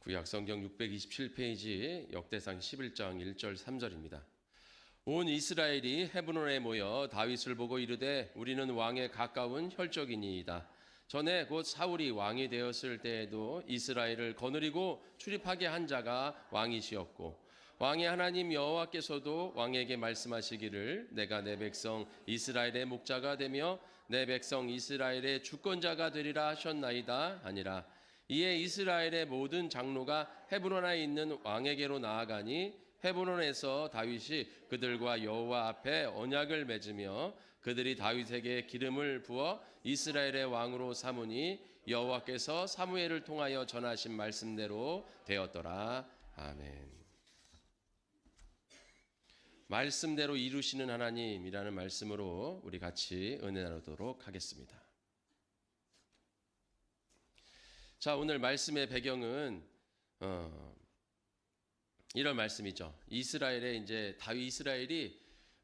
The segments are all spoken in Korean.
구약 성경 627페이지 역대상 11장 1절 3절입니다. 온 이스라엘이 헤브론에 모여 다윗을 보고 이르되 우리는 왕에 가까운 혈족이니이다. 전에 곧 사울이 왕이 되었을 때에도 이스라엘을 거느리고 출입하게 한 자가 왕이시었고 왕의 하나님 여호와께서도 왕에게 말씀하시기를 내가 내 백성 이스라엘의 목자가 되며 내 백성 이스라엘의 주권자가 되리라 하셨나이다 아니라 이에 이스라엘의 모든 장로가 헤브론에 있는 왕에게로 나아가니 헤브론에서 다윗이 그들과 여호와 앞에 언약을 맺으며 그들이 다윗에게 기름을 부어 이스라엘의 왕으로 삼으니 여호와께서 사무엘을 통하여 전하신 말씀대로 되었더라. 아멘. 말씀대로 이루시는 하나님이라는 말씀으로 우리 같이 은혜 나누도록 하겠습니다. 자, 오늘 말씀의 배경은 어, 이런 말씀이죠. 이스라엘의 이제 다윗 이스라엘이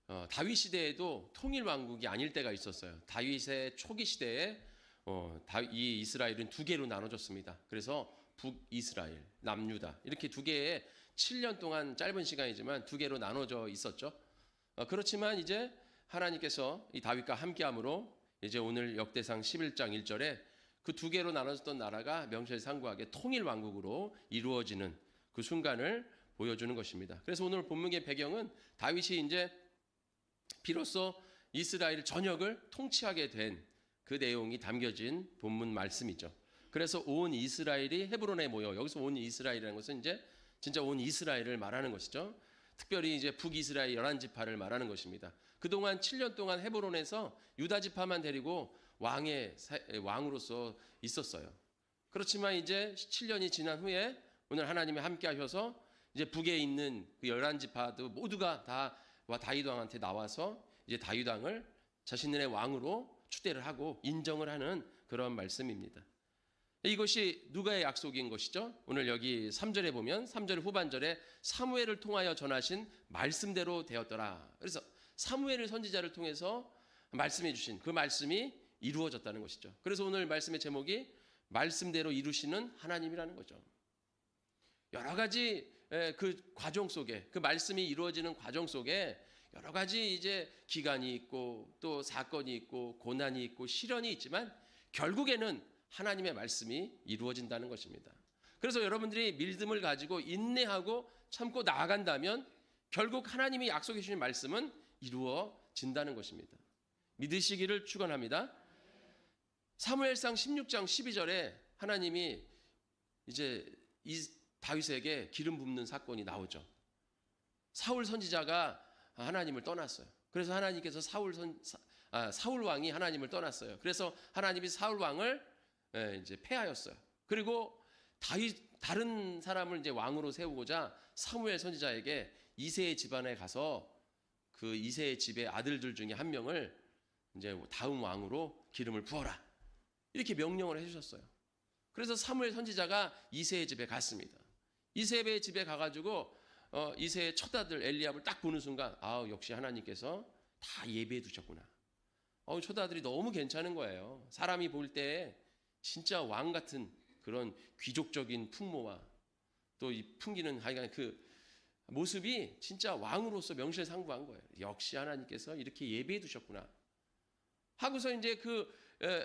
어, 다윗 시대에도 통일 왕국이 아닐 때가 있었어요. 다윗의 초기 시대에 어, 다, 이 이스라엘은 두 개로 나눠졌습니다. 그래서 북 이스라엘, 남유다 이렇게 두 개의 7년 동안 짧은 시간이지만 두 개로 나눠져 있었죠. 어, 그렇지만 이제 하나님께서 이 다윗과 함께함으로 이제 오늘 역대상 11장 1절에 그 두 개로 나눠졌던 나라가 명실상부하게 통일 왕국으로 이루어지는 그 순간을 보여주는 것입니다. 그래서 오늘 본문의 배경은 다윗이 이제 비로소 이스라엘 전역을 통치하게 된 그 내용이 담겨진 본문 말씀이죠. 그래서 온 이스라엘이 헤브론에 모여 여기서 온 이스라엘이라는 것은 이제 진짜 온 이스라엘을 말하는 것이죠. 특별히 이제 북이스라엘 열한 지파를 말하는 것입니다. 그동안 7년 동안 헤브론에서 유다 지파만 데리고 왕의 왕으로서 있었어요. 그렇지만 이제 7년이 지난 후에 오늘 하나님이 함께 하셔서 이제 북에 있는 그 열한 지파도 모두가 다 다윗 왕한테 나와서 이제 다윗 왕을 자신들의 왕으로 추대를 하고 인정을 하는 그런 말씀입니다. 이것이 누가의 약속인 것이죠? 오늘 여기 3절에 보면 3절 후반절에 사무엘을 통하여 전하신 말씀대로 되었더라. 그래서 사무엘을 선지자를 통해서 말씀해 주신 그 말씀이 이루어졌다는 것이죠. 그래서 오늘 말씀의 제목이 말씀대로 이루시는 하나님이라는 거죠. 여러 가지 그 과정 속에 그 말씀이 이루어지는 과정 속에 여러 가지 이제 기간이 있고 또 사건이 있고 고난이 있고 시련이 있지만 결국에는 하나님의 말씀이 이루어진다는 것입니다. 그래서 여러분들이 믿음을 가지고 인내하고 참고 나아간다면 결국 하나님이 약속해 주신 말씀은 이루어진다는 것입니다. 믿으시기를 축원합니다. 사무엘상 16장 12절에 하나님이 이제 이 다윗에게 기름 붓는 사건이 나오죠. 사울 선지자가 하나님을 떠났어요. 그래서 하나님께서 사울 선 아, 사울 왕이 하나님을 떠났어요. 그래서 하나님이 사울 왕을 예, 이제 폐하였어요. 그리고 다윗 다른 사람을 이제 왕으로 세우고자 사무엘 선지자에게 이세의 집안에 가서 그 이세의 집의 아들들 중에 한 명을 이제 다음 왕으로 기름을 부어라 이렇게 명령을 해주셨어요. 그래서 사무엘 선지자가 이세의 집에 갔습니다. 이세의 집에 가가지고 어, 이세의 첫 아들 엘리압을 딱 보는 순간 아 역시 하나님께서 다 예배해 두셨구나. 어, 첫 아들이 너무 괜찮은 거예요. 사람이 볼 때 진짜 왕 같은 그런 귀족적인 풍모와 또 이 풍기는 하여간 그 모습이 진짜 왕으로서 명실상부한 거예요. 역시 하나님께서 이렇게 예배해 두셨구나. 하고서 이제 그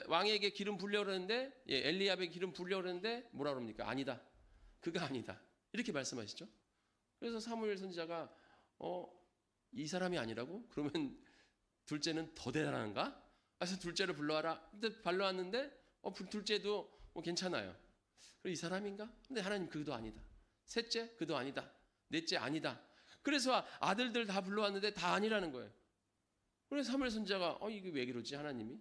왕에게 기름 불려 그러는데 예, 엘리압에 기름 불려 그러는데 뭐라 그럽니까? 아니다. 그가 아니다. 이렇게 말씀하시죠. 그래서 사무엘 선지자가 어 이 사람이 아니라고? 그러면 둘째는 더 대단한가? 그래서 둘째를 불러와라. 근데 불러왔는데 어 둘째도 뭐 괜찮아요. 그이 사람인가? 근데 하나님 그도 아니다. 셋째 그도 아니다. 넷째 아니다. 그래서 아들들 다 불러왔는데 다 아니라는 거예요. 그래서 사무엘 선지자가 어 이게 왜 그러지 하나님이?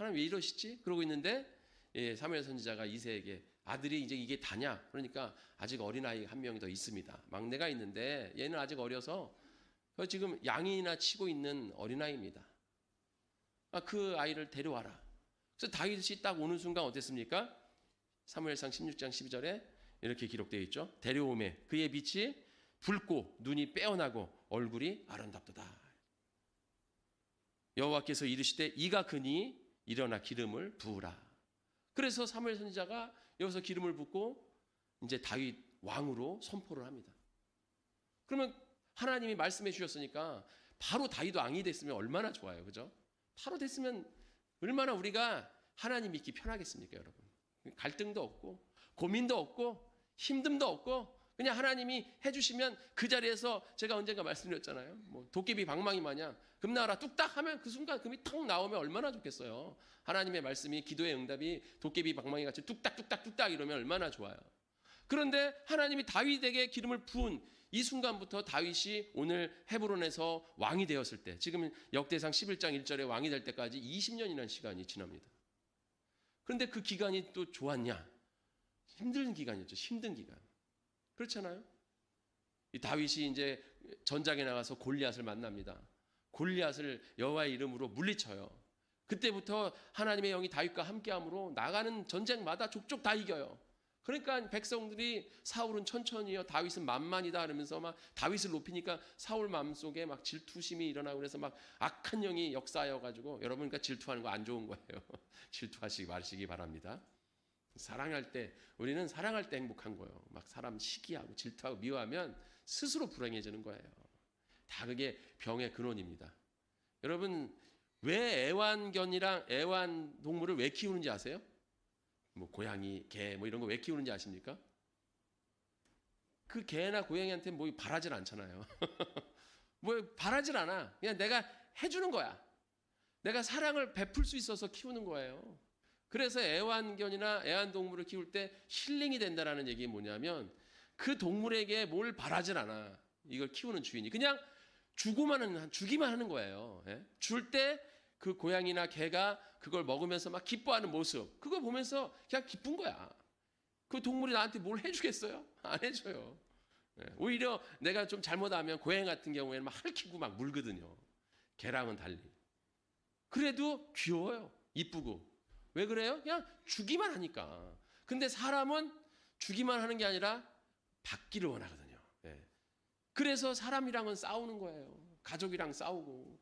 하나님 왜 이러시지? 그러고 있는데 예, 사무엘 선지자가 이세에게 아들이 이제 이게 다냐? 그러니까 아직 어린아이 한 명이 더 있습니다. 막내가 있는데 얘는 아직 어려서 지금 양이나 치고 있는 어린아이입니다. 아, 그 아이를 데려와라. 그래서 다윗이 딱 오는 순간 어땠습니까? 사무엘상 16장 12절에 이렇게 기록되어 있죠. 데려오매 그의 빛이 붉고 눈이 빼어나고 얼굴이 아름답도다. 여호와께서 이르시되 이가 그니 일어나 기름을 부으라. 그래서 사무엘 선지자가 여기서 기름을 붓고 이제 다윗 왕으로 선포를 합니다. 그러면 하나님이 말씀해 주셨으니까 바로 다윗 왕이 됐으면 얼마나 좋아요. 그죠? 바로 됐으면 얼마나 우리가 하나님 믿기 편하겠습니까, 여러분? 갈등도 없고 고민도 없고 힘듦도 없고 그냥 하나님이 해주시면 그 자리에서 제가 언젠가 말씀드렸잖아요. 뭐 도깨비 방망이 마냥 금 나와라 뚝딱 하면 그 순간 금이 탁 나오면 얼마나 좋겠어요. 하나님의 말씀이 기도의 응답이 도깨비 방망이 같이 뚝딱 뚝딱 뚝딱 이러면 얼마나 좋아요. 그런데 하나님이 다윗에게 기름을 부은 이 순간부터 다윗이 오늘 헤브론에서 왕이 되었을 때 지금 역대상 11장 1절에 왕이 될 때까지 20년이라는 시간이 지납니다. 그런데 그 기간이 또 좋았냐? 힘든 기간이었죠. 힘든 기간. 그렇잖아요. 이 다윗이 이제 전장에 나가서 골리앗을 만납니다. 골리앗을 여호와의 이름으로 물리쳐요. 그때부터 하나님의 영이 다윗과 함께함으로 나가는 전쟁마다 족족 다 이겨요. 그러니까 백성들이 사울은 천천히요, 다윗은 만만이다 그러면서 막 다윗을 높이니까 사울 마음속에 막 질투심이 일어나고 그래서 막 악한 영이 역사하여 가지고 여러분 그러니까 질투하는 거 안 좋은 거예요. 질투하시기 마시기 바랍니다. 사랑할 때 우리는 사랑할 때 행복한 거예요. 막 사람 시기하고 질투하고 미워하면 스스로 불행해지는 거예요. 다 그게 병의 근원입니다. 여러분 왜 애완견이랑 애완 동물을 왜 키우는지 아세요? 뭐 고양이, 개 뭐 이런 거 왜 키우는지 아십니까? 그 개나 고양이한테 뭐 바라질 않잖아요. 뭐 바라질 않아. 그냥 내가 해주는 거야. 내가 사랑을 베풀 수 있어서 키우는 거예요. 그래서 애완견이나 애완동물을 키울 때 힐링이 된다라는 얘기 뭐냐면 그 동물에게 뭘 바라질 않아. 이걸 키우는 주인이 그냥 주고만 주기만 하는 거예요. 예? 줄때 그 고양이나 개가 그걸 먹으면서 막 기뻐하는 모습 그거 보면서 그냥 기쁜 거야. 그 동물이 나한테 뭘 해주겠어요? 안 해줘요. 예, 오히려 내가 좀 잘못하면 고양 같은 경우에는 막 핥히고 막 물거든요. 개랑은 달리. 그래도 귀여워요. 이쁘고. 왜 그래요? 그냥 주기만 하니까. 근데 사람은 주기만 하는 게 아니라 받기를 원하거든요. 예. 그래서 사람이랑은 싸우는 거예요. 가족이랑 싸우고.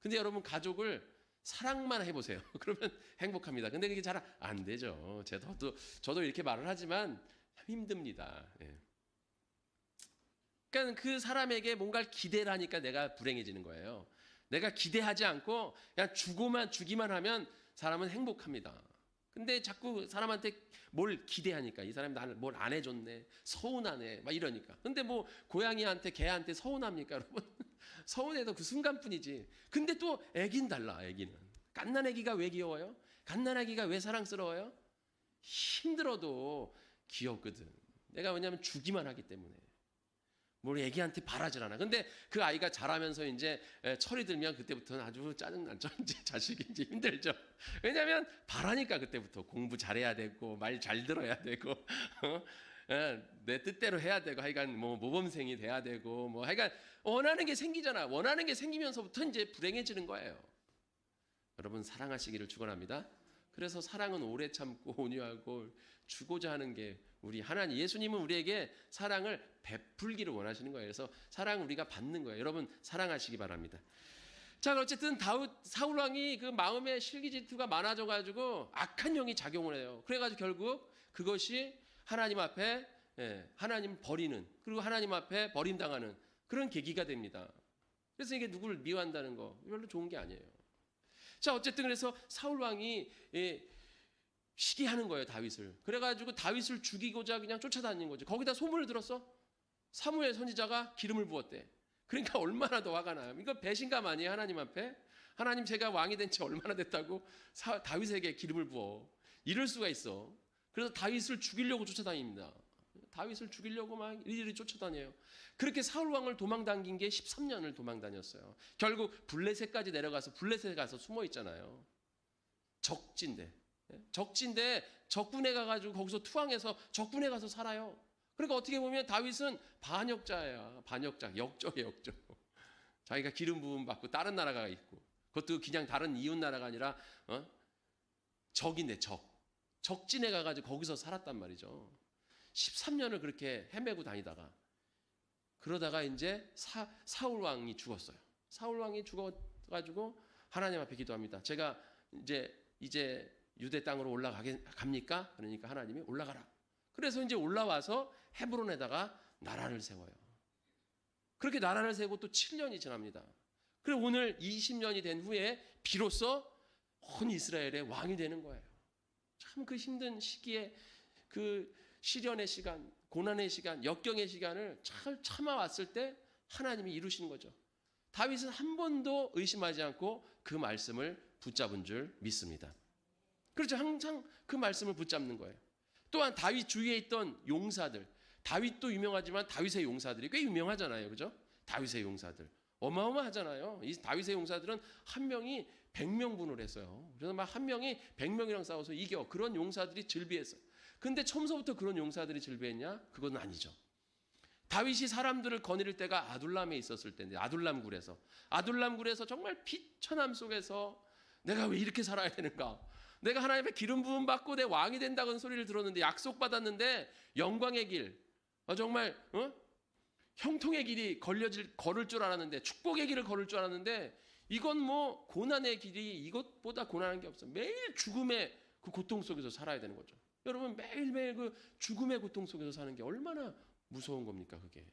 근데 여러분 가족을 사랑만 해보세요. 그러면 행복합니다. 근데 그게 잘 안 되죠. 저도 저도 이렇게 말을 하지만 힘듭니다. 예. 그러니까 그 사람에게 뭔가를 기대를 하니까 내가 불행해지는 거예요. 내가 기대하지 않고 그냥 주고만 주기만 하면 사람은 행복합니다. 근데 자꾸 사람한테 뭘 기대하니까 이 사람이 나를 뭘 안 해줬네 서운하네 막 이러니까. 근데 뭐 고양이한테 개한테 서운합니까 여러분? 서운해도 그 순간뿐이지. 근데 또 애긴 달라 애기는. 갓난 애기가 왜 귀여워요? 갓난 애기가 왜 사랑스러워요? 힘들어도 귀엽거든. 내가 왜냐면 주기만 하기 때문에 뭘 애기한테 바라질 않아. 근데 그 아이가 자라면서 이제 철이 들면 그때부터는 아주 짜증나죠. 이제 자식이 이제 힘들죠. 왜냐하면 바라니까 그때부터 공부 잘해야 되고 말 잘 들어야 되고 어? 내 뜻대로 해야 되고 하여간 뭐 모범생이 돼야 되고 뭐 하여간 원하는 게 생기잖아. 원하는 게 생기면서부터 이제 불행해지는 거예요. 여러분 사랑하시기를 축원합니다. 그래서 사랑은 오래 참고 온유하고 주고자 하는 게 우리 하나님 예수님은 우리에게 사랑을 베풀기를 원하시는 거예요. 그래서 사랑 우리가 받는 거예요. 여러분 사랑하시기 바랍니다. 자, 어쨌든 다윗 사울 왕이 그 마음에 실기 질투가 많아져 가지고 악한 영이 작용을 해요. 그래 가지고 결국 그것이 하나님 앞에 예, 하나님 버리는 그리고 하나님 앞에 버림당하는 그런 계기가 됩니다. 그래서 이게 누구를 미워한다는 거 별로 좋은 게 아니에요. 자, 어쨌든 그래서 사울 왕이 예, 시기하는 거예요 다윗을. 그래가지고 다윗을 죽이고자 그냥 쫓아다니는 거죠. 거기다 소문을 들었어. 사무엘 선지자가 기름을 부었대. 그러니까 얼마나 더 화가 나요. 이거 배신감 아니에요 하나님 앞에? 하나님 제가 왕이 된 지 얼마나 됐다고 사, 다윗에게 기름을 부어. 이럴 수가 있어. 그래서 다윗을 죽이려고 쫓아다닙니다. 다윗을 죽이려고 막 이리저리 쫓아다녀요. 그렇게 사울 왕을 도망당긴 게 13년을 도망다녔어요. 결국 블레셋까지 내려가서 블레셋에 가서 숨어 있잖아요. 적진데. 적진데 적군에 가가지고 거기서 투항해서 적군에 가서 살아요. 그러니까 어떻게 보면 다윗은 반역자야. 반역자. 역적이에요, 역적. 자기가 기름 부음 받고 다른 나라가 있고 그것도 그냥 다른 이웃 나라가 아니라 어? 적인데 적. 적진에 가가지고 거기서 살았단 말이죠. 13년을 그렇게 헤매고 다니다가 그러다가 이제 사, 사울 왕이 죽었어요. 사울 왕이 죽어가지고 하나님 앞에 기도합니다. 제가 이제 이제 유대 땅으로 올라가게 갑니까? 그러니까 하나님이 올라가라. 그래서 이제 올라와서 헤브론에다가 나라를 세워요. 그렇게 나라를 세고 또 7년이 지납니다. 그리고 오늘 20년이 된 후에 비로소 온 이스라엘의 왕이 되는 거예요. 참 그 힘든 시기에 그 시련의 시간, 고난의 시간, 역경의 시간을 잘 참아왔을 때 하나님이 이루신 거죠. 다윗은 한 번도 의심하지 않고 그 말씀을 붙잡은 줄 믿습니다. 그렇죠. 항상 그 말씀을 붙잡는 거예요. 또한 다윗 주위에 있던 용사들, 다윗도 유명하지만 다윗의 용사들이 꽤 유명하잖아요. 그죠? 다윗의 용사들. 어마어마하잖아요. 이 다윗의 용사들은 한 명이 100명분을 했어요. 그래서 막 한 명이 100명이랑 싸워서 이겨. 그런 용사들이 즐비했어요. 근데 처음서부터 그런 용사들이 즐비했냐? 그건 아니죠. 다윗이 사람들을 거느릴 때가 아둘람에 있었을 때인데 아둘람 굴에서 아둘람 굴에서 정말 비천함 속에서 내가 왜 이렇게 살아야 되는가? 내가 하나님의 기름 부음 받고 내 왕이 된다는 소리를 들었는데 약속 받았는데 영광의 길, 아, 정말 어? 형통의 길이 걸려질 걸을 줄 알았는데 축복의 길을 걸을 줄 알았는데 이건 뭐 고난의 길이 이것보다 고난한 게 없어. 매일 죽음의 그 고통 속에서 살아야 되는 거죠. 여러분 매일매일 그 죽음의 고통 속에서 사는 게 얼마나 무서운 겁니까, 그게.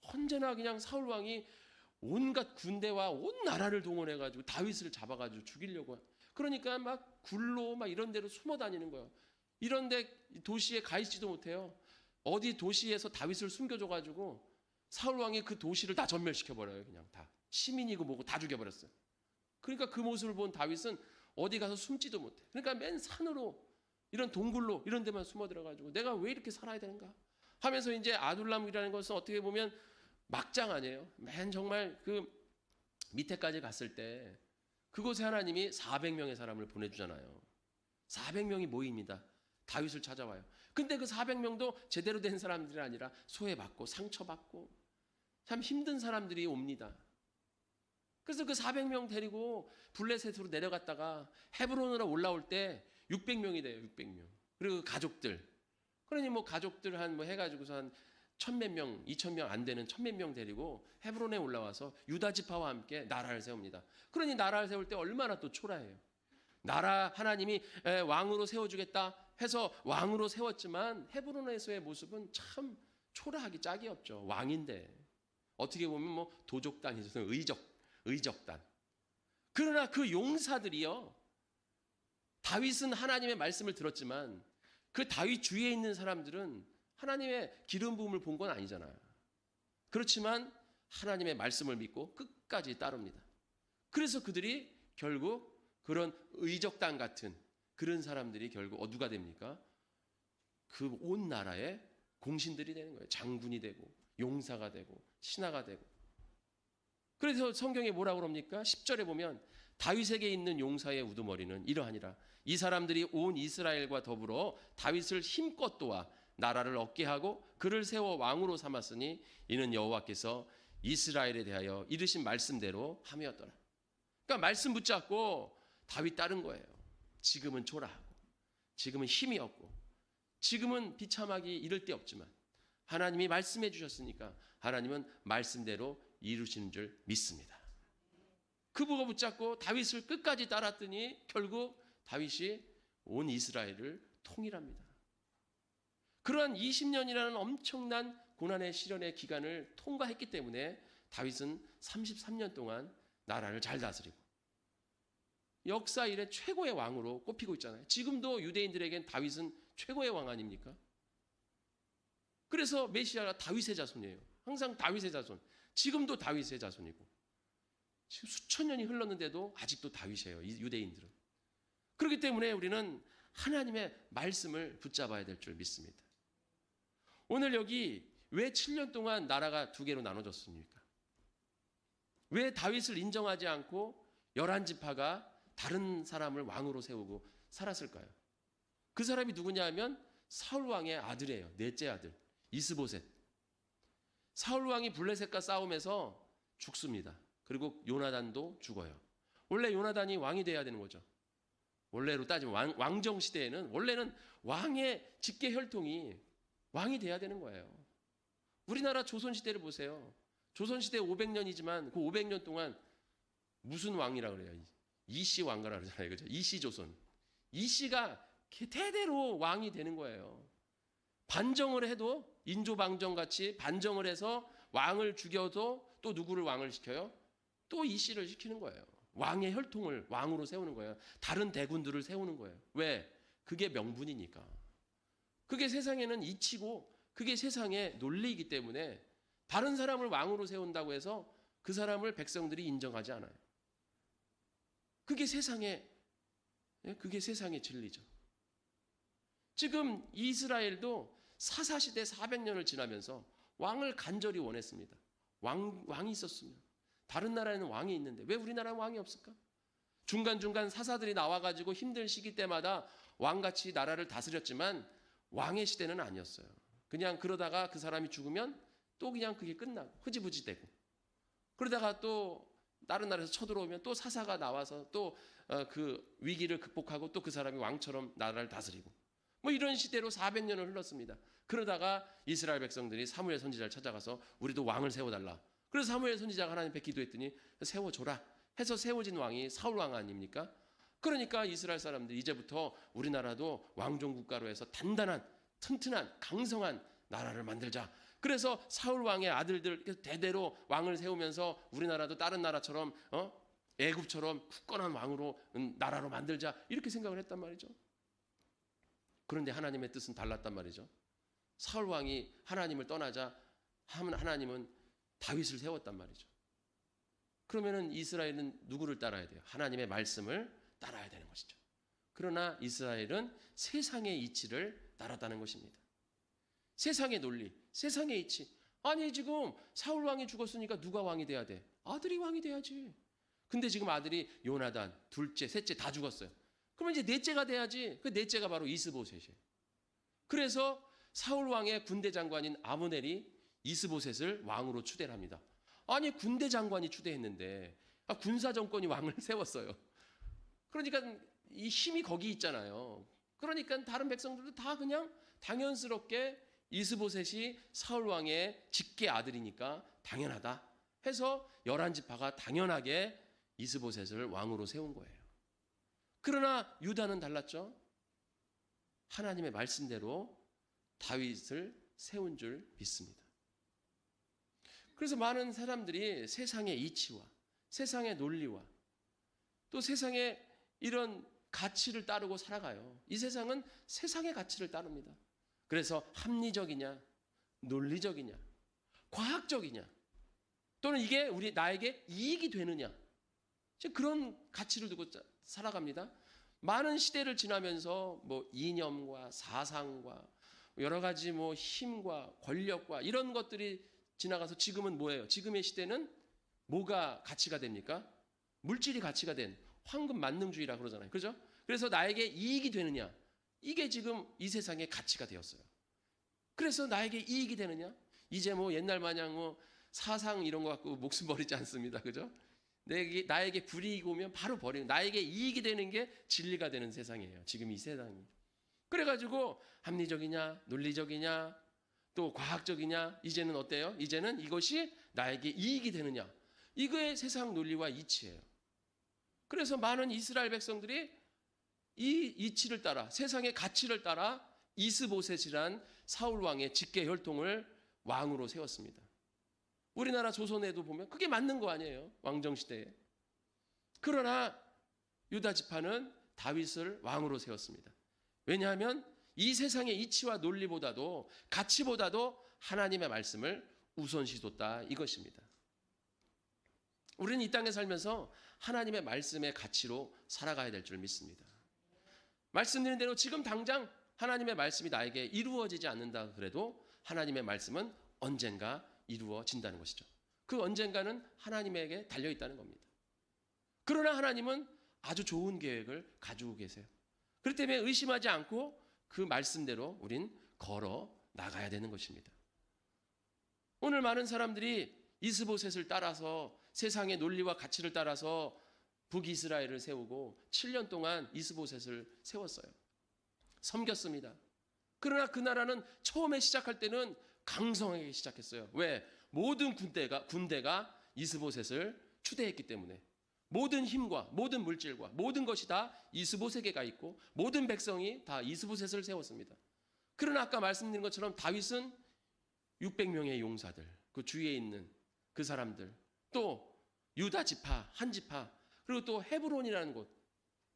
언제나 그냥 사울 왕이 온갖 군대와 온 나라를 동원해 가지고 다윗을 잡아 가지고 죽이려고 그러니까 막 굴로 막 이런 데로 숨어 다니는 거예요. 이런 데 도시에 가 있지도 못해요. 어디 도시에서 다윗을 숨겨줘 가지고 사울 왕이 그 도시를 다 전멸시켜 버려요. 그냥 다 시민이고 뭐고 다 죽여 버렸어요. 그러니까 그 모습을 본 다윗은 어디 가서 숨지도 못해. 그러니까 맨 산으로 이런 동굴로 이런 데만 숨어 들어 가지고 내가 왜 이렇게 살아야 되는가 하면서 이제 아둘람이라는 것은 어떻게 보면 막장 아니에요. 맨 정말 그 밑에까지 갔을 때 그곳에 하나님이 400명의 사람을 보내주잖아요. 400명이 모입니다. 다윗을 찾아와요. 근데 그 400명도 제대로 된 사람들이 아니라 소외받고 상처받고 참 힘든 사람들이 옵니다. 그래서 그 400명 데리고 블레셋으로 내려갔다가 헤브론으로 올라올 때 600명이 돼요. 600명. 그리고 그 가족들. 그러니 뭐 가족들 한 뭐 해가지고서 한 천몇 명, 이천 명 안 되는 천몇 명 데리고 헤브론에 올라와서 유다 지파와 함께 나라를 세웁니다. 그러니 나라를 세울 때 얼마나 또 초라해요. 나라 하나님이 에, 왕으로 세워주겠다 해서 왕으로 세웠지만 헤브론에서의 모습은 참 초라하기 짝이 없죠. 왕인데 어떻게 보면 뭐 도적단이죠, 의적 의적단. 그러나 그 용사들이요 다윗은 하나님의 말씀을 들었지만 그 다윗 주위에 있는 사람들은 하나님의 기름 부음을 본 건 아니잖아요. 그렇지만 하나님의 말씀을 믿고 끝까지 따릅니다. 그래서 그들이 결국 그런 의적단 같은 그런 사람들이 결국 어두가 됩니까? 그 온 나라의 공신들이 되는 거예요. 장군이 되고 용사가 되고 신하가 되고. 그래서 성경에 뭐라고 그럽니까? 10절에 보면 다윗에게 있는 용사의 우두머리는 이러하니라. 이 사람들이 온 이스라엘과 더불어 다윗을 힘껏 도와 나라를 얻게 하고 그를 세워 왕으로 삼았으니 이는 여호와께서 이스라엘에 대하여 이르신 말씀대로 함이었더라. 그러니까 말씀 붙잡고 다윗 따른 거예요. 지금은 초라하고 지금은 힘이 없고 지금은 비참하기 이를 데 없지만 하나님이 말씀해 주셨으니까 하나님은 말씀대로 이루시는 줄 믿습니다. 그 보고 붙잡고 다윗을 끝까지 따랐더니 결국 다윗이 온 이스라엘을 통일합니다. 그러한 20년이라는 엄청난 고난의 시련의 기간을 통과했기 때문에 다윗은 33년 동안 나라를 잘 다스리고 역사 이래 최고의 왕으로 꼽히고 있잖아요. 지금도 유대인들에겐 다윗은 최고의 왕 아닙니까? 그래서 메시아가 다윗의 자손이에요. 항상 다윗의 자손. 지금도 다윗의 자손이고. 지금 수천 년이 흘렀는데도 아직도 다윗이에요. 이 유대인들은. 그렇기 때문에 우리는 하나님의 말씀을 붙잡아야 될 줄 믿습니다. 오늘 여기 왜 7년 동안 나라가 두 개로 나눠졌습니까? 왜 다윗을 인정하지 않고 열한 지파가 다른 사람을 왕으로 세우고 살았을까요? 그 사람이 누구냐 하면 사울 왕의 아들이에요. 넷째 아들 이스보셋. 사울 왕이 블레셋과 싸움에서 죽습니다. 그리고 요나단도 죽어요. 원래 요나단이 왕이 돼야 되는 거죠. 원래로 따지면 왕, 왕정 시대에는 원래는 왕의 직계 혈통이 왕이 돼야 되는 거예요. 우리나라 조선 시대를 보세요. 조선 시대 500년이지만 그 500년 동안 무슨 왕이라 그래요? 이씨 왕가라 그러잖아요. 그죠? 이씨 조선. 이씨가 대대로 왕이 되는 거예요. 반정을 해도 인조방정 같이 반정을 해서 왕을 죽여도 또 누구를 왕을 시켜요? 또 이씨를 시키는 거예요. 왕의 혈통을 왕으로 세우는 거예요. 다른 대군들을 세우는 거예요. 왜? 그게 명분이니까. 그게 세상에는 이치고 그게 세상의 논리이기 때문에 다른 사람을 왕으로 세운다고 해서 그 사람을 백성들이 인정하지 않아요. 그게 세상의 예? 그게 세상의 진리죠. 지금 이스라엘도 사사 시대 400년을 지나면서 왕을 간절히 원했습니다. 왕 왕이 있었으면 다른 나라에는 왕이 있는데 왜 우리나라는 왕이 없을까? 중간중간 사사들이 나와가지고 힘든 시기 때마다 왕같이 나라를 다스렸지만 왕의 시대는 아니었어요. 그냥 그러다가 그 사람이 죽으면 또 그냥 그게 끝나고 흐지부지 되고 그러다가 또 다른 나라에서 쳐들어오면 또 사사가 나와서 또 그 위기를 극복하고 또 그 사람이 왕처럼 나라를 다스리고 뭐 이런 시대로 400년을 흘렀습니다. 그러다가 이스라엘 백성들이 사무엘 선지자를 찾아가서 우리도 왕을 세워달라. 그래서 사무엘 선지자가 하나님 께 기도했더니 세워줘라 해서 세워진 왕이 사울 왕 아닙니까? 그러니까 이스라엘 사람들이 이제부터 우리나라도 왕종 국가로 해서 단단한 튼튼한 강성한 나라를 만들자. 그래서 사울 왕의 아들들 대대로 왕을 세우면서 우리나라도 다른 나라처럼 어? 애굽처럼 굳건한 왕으로 음, 나라로 만들자 이렇게 생각을 했단 말이죠. 그런데 하나님의 뜻은 달랐단 말이죠. 사울 왕이 하나님을 떠나자 하나님은 다윗을 세웠단 말이죠. 그러면은 이스라엘은 누구를 따라야 돼요? 하나님의 말씀을 따라야 되는 것이죠. 그러나 이스라엘은 세상의 이치를 따랐다는 것입니다. 세상의 논리, 세상의 이치. 아니 지금 사울 왕이 죽었으니까 누가 왕이 돼야 돼? 아들이 왕이 돼야지. 근데 지금 아들이 요나단, 둘째, 셋째 다 죽었어요. 그러면 이제 넷째가 돼야지. 그 넷째가 바로 이스보셋이에요. 그래서 사울 왕의 군대 장관인 아무넬이 이스보셋을 왕으로 추대를 합니다. 아니 군대 장관이 추대했는데 아, 군사 정권이 왕을 세웠어요. 그러니까 이 힘이 거기 있잖아요. 그러니까 다른 백성들도 다 그냥 당연스럽게 이스보셋이 사울 왕의 직계 아들이니까 당연하다 해서 열한 지파가 당연하게 이스보셋을 왕으로 세운 거예요. 그러나 유다는 달랐죠. 하나님의 말씀대로 다윗을 세운 줄 믿습니다. 그래서 많은 사람들이 세상의 이치와 세상의 논리와 또 세상의 이런 가치를 따르고 살아가요. 이 세상은 세상의 가치를 따릅니다. 그래서 합리적이냐, 논리적이냐, 과학적이냐, 또는 이게 우리 나에게 이익이 되느냐, 그런 가치를 두고 살아갑니다. 많은 시대를 지나면서 뭐 이념과 사상과 여러 가지 뭐 힘과 권력과 이런 것들이 지나가서 지금은 뭐예요? 지금의 시대는 뭐가 가치가 됩니까? 물질이 가치가 된 황금 만능주의라 그러잖아요. 그죠? 그래서 나에게 이익이 되느냐? 이게 지금 이 세상의 가치가 되었어요. 그래서 나에게 이익이 되느냐? 이제 뭐 옛날 마냥 뭐 사상 이런 거 갖고 목숨 버리지 않습니다. 그죠? 내게 나에게 불이익이 오면 바로 버리는 나에게 이익이 되는 게 진리가 되는 세상이에요. 지금 이 세상이. 그래가지고 합리적이냐, 논리적이냐, 또 과학적이냐, 이제는 어때요? 이제는 이것이 나에게 이익이 되느냐. 이거의 세상 논리와 이치예요. 그래서 많은 이스라엘 백성들이 이 이치를 따라 세상의 가치를 따라 이스보셋이란 사울 왕의 직계 혈통을 왕으로 세웠습니다. 우리나라 조선에도 보면 그게 맞는 거 아니에요. 왕정 시대에. 그러나 유다 지파는 다윗을 왕으로 세웠습니다. 왜냐하면 이 세상의 이치와 논리보다도 가치보다도 하나님의 말씀을 우선시 뒀다 이것입니다. 우리는 이 땅에 살면서 하나님의 말씀의 가치로 살아가야 될 줄 믿습니다. 말씀드린 대로 지금 당장 하나님의 말씀이 나에게 이루어지지 않는다 그래도 하나님의 말씀은 언젠가 이루어진다는 것이죠. 그 언젠가는 하나님에게 달려 있다는 겁니다. 그러나 하나님은 아주 좋은 계획을 가지고 계세요. 그렇기 때문에 의심하지 않고 그 말씀대로 우린 걸어 나가야 되는 것입니다. 오늘 많은 사람들이 이스보셋을 따라서 세상의 논리와 가치를 따라서 북이스라엘을 세우고 7년 동안 이스보셋을 세웠어요. 섬겼습니다. 그러나 그 나라는 처음에 시작할 때는 강성하게 시작했어요. 왜? 모든 군대가 군대가 이스보셋을 추대했기 때문에 모든 힘과 모든 물질과 모든 것이 다 이스보셋에게 가 있고 모든 백성이 다 이스보셋을 세웠습니다. 그러나 아까 말씀드린 것처럼 다윗은 600명의 용사들, 그 주위에 있는 그 사람들, 또 유다 지파, 한 지파, 그리고 또 헤브론이라는 곳,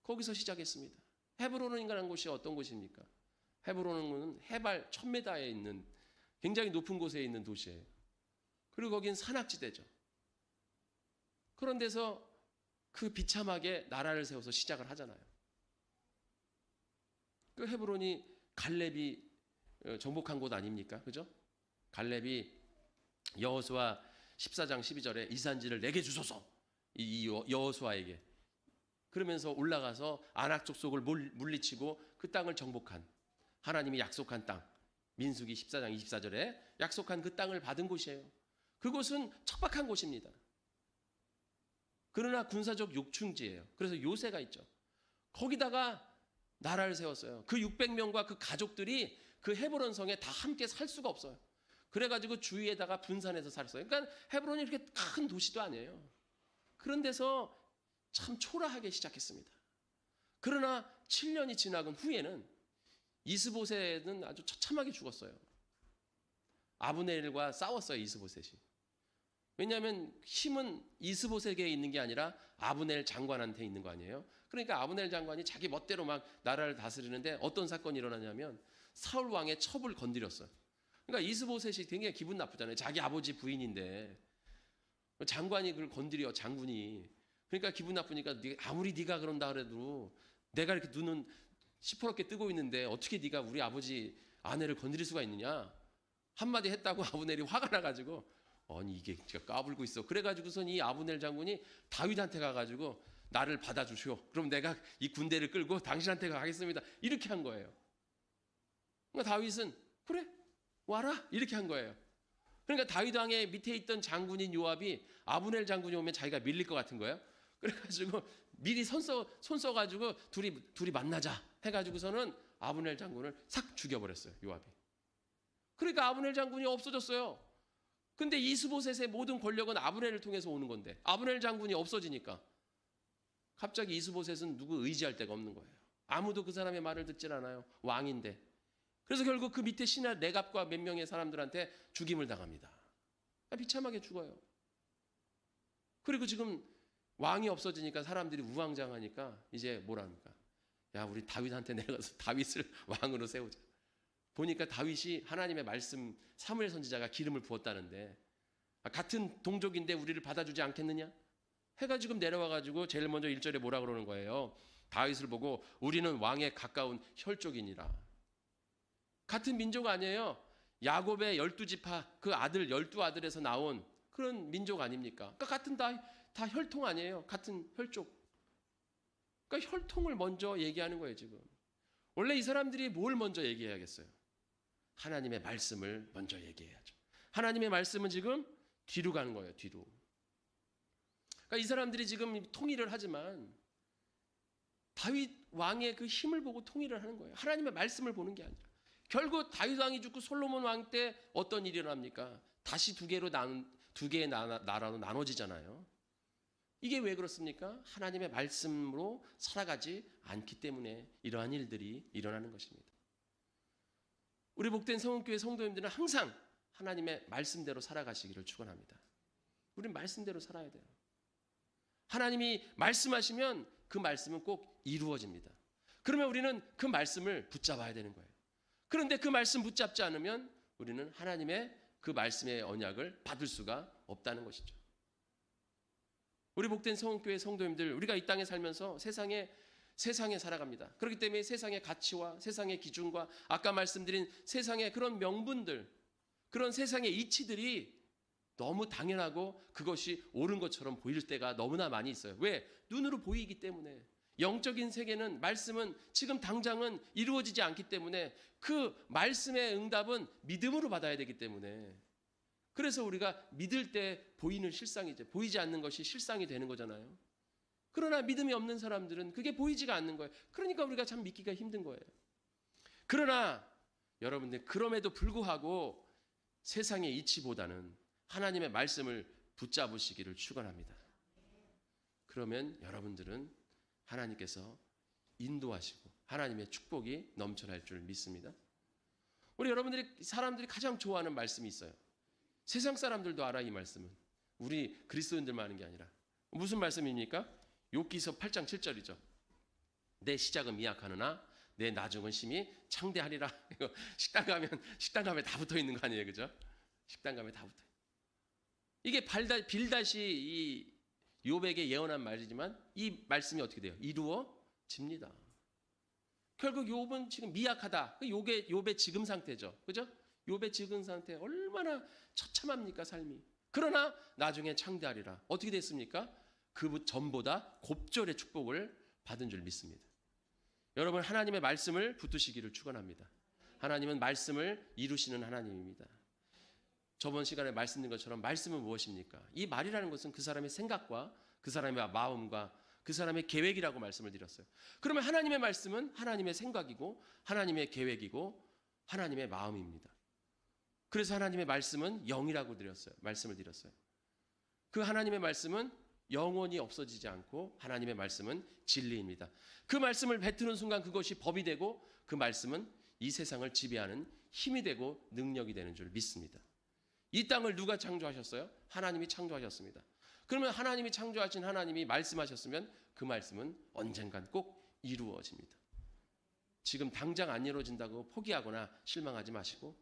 거기서 시작했습니다. 헤브론이라는 곳이 어떤 곳입니까? 헤브론은 해발 1000m에 있는 굉장히 높은 곳에 있는 도시예요. 그리고 거긴 산악지대죠. 그런 데서 그 비참하게 나라를 세워서 시작을 하잖아요. 그 헤브론이 갈렙이 어, 정복한 곳 아닙니까? 그죠? 갈렙이 여호수아 14장 12절에 이 산지를 내게 주소서. 이 여- 여호수아에게 그러면서 올라가서 아낙 족속을 몰- 물리치고 그 땅을 정복한 하나님이 약속한 땅 민수기 14장 24절에 약속한 그 땅을 받은 곳이에요. 그곳은 척박한 곳입니다. 그러나 군사적 욕충지예요. 그래서 요새가 있죠. 거기다가 나라를 세웠어요. 그 600명과 그 가족들이 그 헤브론 성에 다 함께 살 수가 없어요. 그래가지고 주위에다가 분산해서 살았어요. 그러니까 헤브론이 이렇게 큰 도시도 아니에요. 그런 데서 참 초라하게 시작했습니다. 그러나 7년이 지나간 후에는 이스보셋은 아주 처참하게 죽었어요. 아브넬과 싸웠어요, 이스보셋이. 왜냐하면 힘은 이스보셋에게 있는 게 아니라 아브넬 장관한테 있는 거 아니에요? 그러니까 아브넬 장관이 자기 멋대로 막 나라를 다스리는데 어떤 사건이 일어나냐면 사울 왕의 첩을 건드렸어요. 그러니까 이스보셋이 굉장히 기분 나쁘잖아요. 자기 아버지 부인인데 장관이 그걸 건드려 장군이. 그러니까 기분 나쁘니까 네- 아무리 네가 그런다 그래도 내가 이렇게 눈은 시퍼렇게 뜨고 있는데 어떻게 네가 우리 아버지 아내를 건드릴 수가 있느냐? 한마디 했다고 아브넬이 화가 나가지고 아니 이게 진짜 까불고 있어. 그래가지고선 이 아브넬 장군이 다윗한테 가가지고 나를 받아주시오. 그럼 내가 이 군대를 끌고 당신한테 가겠습니다. 이렇게 한 거예요. 그러니까 다윗은 그래 와라 이렇게 한 거예요. 그러니까 다윗 왕의 밑에 있던 장군인 요압이 아브넬 장군이 오면 자기가 밀릴 것 같은 거예요. 그래가지고 미리 손써 손 써가지고 둘이 둘이 만나자 해가지고서는 아브넬 장군을 싹 죽여버렸어요 요압이. 그러니까 아브넬 장군이 없어졌어요. 근데 이스보셋의 모든 권력은 아브넬을 통해서 오는 건데 아브넬 장군이 없어지니까 갑자기 이스보셋은 누구 의지할 데가 없는 거예요. 아무도 그 사람의 말을 듣질 않아요. 왕인데. 그래서 결국 그 밑에 신하 내갑과 몇 명의 사람들한테 죽임을 당합니다. 비참하게 죽어요. 그리고 지금 왕이 없어지니까 사람들이 우왕좌왕하니까 이제 뭐랍니까? 야 우리 다윗한테 내려가서 다윗을 왕으로 세우자. 보니까 다윗이 하나님의 말씀 사무엘 선지자가 기름을 부었다는데 아, 같은 동족인데 우리를 받아주지 않겠느냐? 해가 지금 내려와 가지고 제일 먼저 1절에 뭐라 그러는 거예요? 다윗을 보고 우리는 왕에 가까운 혈족이니라. 같은 민족 아니에요? 야곱의 열두 지파 그 아들 열두 아들에서 나온 그런 민족 아닙니까? 그러니까 같은 다, 다 혈통 아니에요? 같은 혈족. 그러니까 혈통을 먼저 얘기하는 거예요 지금. 원래 이 사람들이 뭘 먼저 얘기해야겠어요? 하나님의 말씀을 먼저 얘기해야죠. 하나님의 말씀은 지금 뒤로 가는 거예요 뒤로. 그러니까 이 사람들이 지금 통일을 하지만 다윗 왕의 그 힘을 보고 통일을 하는 거예요. 하나님의 말씀을 보는 게 아니라. 결국 다윗 왕이 죽고 솔로몬 왕 때 어떤 일이 일어납니까? 다시 두 개로 나눈 두 개의 나- 나라로 나눠지잖아요. 이게 왜 그렇습니까? 하나님의 말씀으로 살아가지 않기 때문에 이러한 일들이 일어나는 것입니다. 우리 복된 성원교회 성도님들은 항상 하나님의 말씀대로 살아가시기를 축원합니다. 우리는 말씀대로 살아야 돼요. 하나님이 말씀하시면 그 말씀은 꼭 이루어집니다. 그러면 우리는 그 말씀을 붙잡아야 되는 거예요. 그런데 그 말씀 붙잡지 않으면 우리는 하나님의 그 말씀의 언약을 받을 수가 없다는 것이죠. 우리 복된 성교회 성도님들 우리가 이 땅에 살면서 세상에 세상에 살아갑니다. 그렇기 때문에 세상의 가치와 세상의 기준과 아까 말씀드린 세상의 그런 명분들 그런 세상의 이치들이 너무 당연하고 그것이 옳은 것처럼 보일 때가 너무나 많이 있어요. 왜? 눈으로 보이기 때문에. 영적인 세계는 말씀은 지금 당장은 이루어지지 않기 때문에 그 말씀의 응답은 믿음으로 받아야 되기 때문에 그래서 우리가 믿을 때 보이는 실상이죠. 보이지 않는 것이 실상이 되는 거잖아요. 그러나 믿음이 없는 사람들은 그게 보이지가 않는 거예요. 그러니까 우리가 참 믿기가 힘든 거예요. 그러나 여러분들 그럼에도 불구하고 세상의 이치보다는 하나님의 말씀을 붙잡으시기를 축원합니다. 그러면 여러분들은 하나님께서 인도하시고 하나님의 축복이 넘쳐날 줄 믿습니다. 우리 여러분들이 사람들이 가장 좋아하는 말씀이 있어요. 세상 사람들도 알아 이 말씀은. 우리 그리스도인들만 아는 게 아니라 무슨 말씀입니까? 욥기서 8장 7절이죠. 내 시작은 미약하느나 내 나중은 심히 창대하리라. 이거 식당 가면 식당 가면 다 붙어 있는 거 아니에요, 그죠? 식당 가면 다 붙어. 이게 발다 빌다시 이 욥에게 예언한 말이지만 이 말씀이 어떻게 돼요? 이루어집니다. 결국 욥은 지금 미약하다. 그 욥의 욥의 지금 상태죠. 그죠? 욥의 지금 상태 얼마나 처참합니까, 삶이. 그러나 나중에 창대하리라. 어떻게 됐습니까? 그 전보다 곱절의 축복을 받은 줄 믿습니다. 여러분 하나님의 말씀을 붙드시기를 축원합니다. 하나님은 말씀을 이루시는 하나님입니다. 저번 시간에 말씀드린 것처럼 말씀은 무엇입니까? 이 말이라는 것은 그 사람의 생각과 그 사람의 마음과 그 사람의 계획이라고 말씀을 드렸어요. 그러면 하나님의 말씀은 하나님의 생각이고 하나님의 계획이고 하나님의 마음입니다. 그래서 하나님의 말씀은 영이라고 드렸어요. 말씀을 드렸어요. 그 하나님의 말씀은 영원히 없어지지 않고 하나님의 말씀은 진리입니다. 그 말씀을 뱉는 순간 그것이 법이 되고 그 말씀은 이 세상을 지배하는 힘이 되고 능력이 되는 줄 믿습니다. 이 땅을 누가 창조하셨어요? 하나님이 창조하셨습니다. 그러면 하나님이 창조하신 하나님이 말씀하셨으면 그 말씀은 언젠간 꼭 이루어집니다. 지금 당장 안 이루어진다고 포기하거나 실망하지 마시고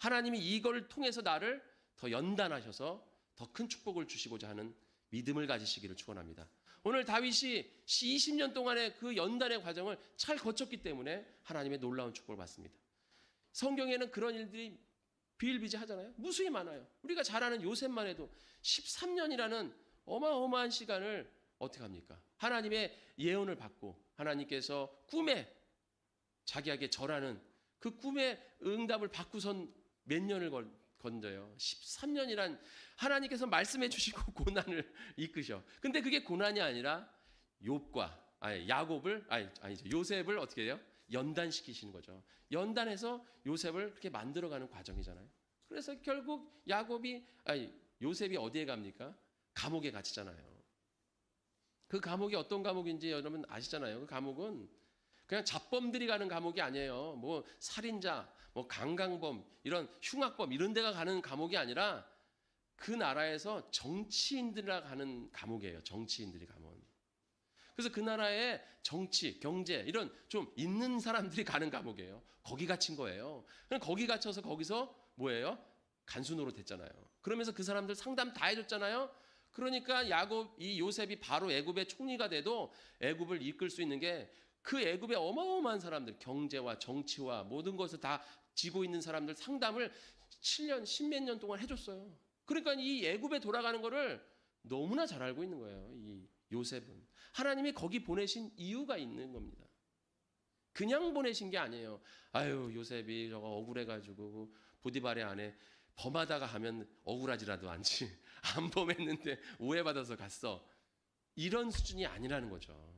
하나님이 이걸 통해서 나를 더 연단하셔서 더 큰 축복을 주시고자 하는 믿음을 가지시기를 축원합니다. 오늘 다윗이 20년 동안의 그 연단의 과정을 잘 거쳤기 때문에 하나님의 놀라운 축복을 받습니다. 성경에는 그런 일들이 비일비재하잖아요. 무수히 많아요. 우리가 잘 아는 요셉만 해도 13년이라는 어마어마한 시간을 어떻게 합니까? 하나님의 예언을 받고 하나님께서 꿈에 자기에게 절하는 그 꿈의 응답을 받고선 몇 년을 걸, 건져요. 13년이란 하나님께서 말씀해 주시고 고난을 이끄셔. 근데 그게 고난이 아니라 욥과 아니 야곱을 아니 아니죠. 요셉을 어떻게 해요? 연단시키시는 거죠. 연단해서 요셉을 그렇게 만들어가는 과정이잖아요. 그래서 결국 야곱이 아니 요셉이 어디에 갑니까? 감옥에 갇히잖아요. 그 감옥이 어떤 감옥인지 여러분 아시잖아요. 그 감옥은 그냥 잡범들이 가는 감옥이 아니에요. 뭐 살인자, 뭐 강강범, 이런 흉악범 이런 데가 가는 감옥이 아니라 그 나라에서 정치인들이라 가는 감옥이에요. 정치인들이 감옥. 그래서 그 나라의 정치, 경제 이런 좀 있는 사람들이 가는 감옥이에요. 거기 갇힌 거예요. 그럼 거기 갇혀서 거기서 뭐예요? 간수노로 됐잖아요. 그러면서 그 사람들 상담 다 해줬잖아요. 그러니까 야곱 이 요셉이 바로 애굽의 총리가 돼도 애굽을 이끌 수 있는 게 그 애굽의 어마어마한 사람들 경제와 정치와 모든 것을 다 지고 있는 사람들 상담을 7년, 10몇 년 동안 해줬어요. 그러니까 이 애굽에 돌아가는 거를 너무나 잘 알고 있는 거예요. 이 요셉은 하나님이 거기 보내신 이유가 있는 겁니다. 그냥 보내신 게 아니에요. 아유 요셉이 저거 억울해가지고 보디발의 안에 범하다가 하면 억울하지라도 않지 안 범했는데 오해받아서 갔어. 이런 수준이 아니라는 거죠.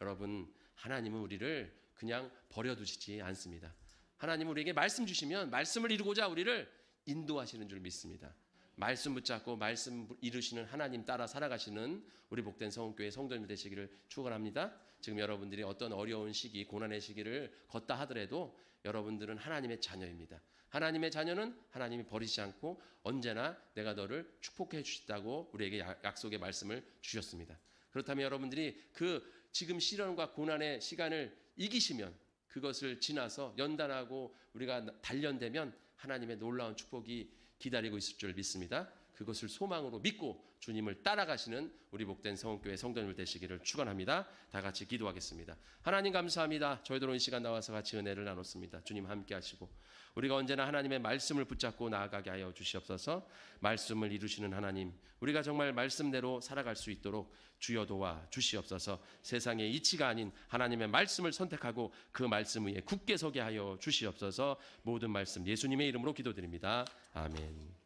여러분 하나님은 우리를 그냥 버려두시지 않습니다. 하나님은 우리에게 말씀 주시면 말씀을 이루고자 우리를 인도하시는 줄 믿습니다. 말씀 붙잡고 말씀 이루시는 하나님 따라 살아가시는 우리 복된 성교회 성도님 되시기를 축원합니다. 지금 여러분들이 어떤 어려운 시기, 고난의 시기를 걷다 하더라도 여러분들은 하나님의 자녀입니다. 하나님의 자녀는 하나님이 버리지 않고 언제나 내가 너를 축복해 주시다고 우리에게 약속의 말씀을 주셨습니다. 그렇다면 여러분들이 그 지금 시련과 고난의 시간을 이기시면 그것을 지나서 연단하고 우리가 단련되면 하나님의 놀라운 축복이 기다리고 있을 줄 믿습니다. 그것을 소망으로 믿고 주님을 따라가시는 우리 복된 성교회 성도님을 되시기를 축원합니다. 다 같이 기도하겠습니다. 하나님 감사합니다. 저희들 오늘 시간 나와서 같이 은혜를 나눴습니다. 주님 함께 하시고 우리가 언제나 하나님의 말씀을 붙잡고 나아가게 하여 주시옵소서. 말씀을 이루시는 하나님, 우리가 정말 말씀대로 살아갈 수 있도록 주여 도와 주시옵소서. 세상의 이치가 아닌 하나님의 말씀을 선택하고 그 말씀 위에 굳게 서게 하여 주시옵소서. 모든 말씀 예수님의 이름으로 기도드립니다. 아멘.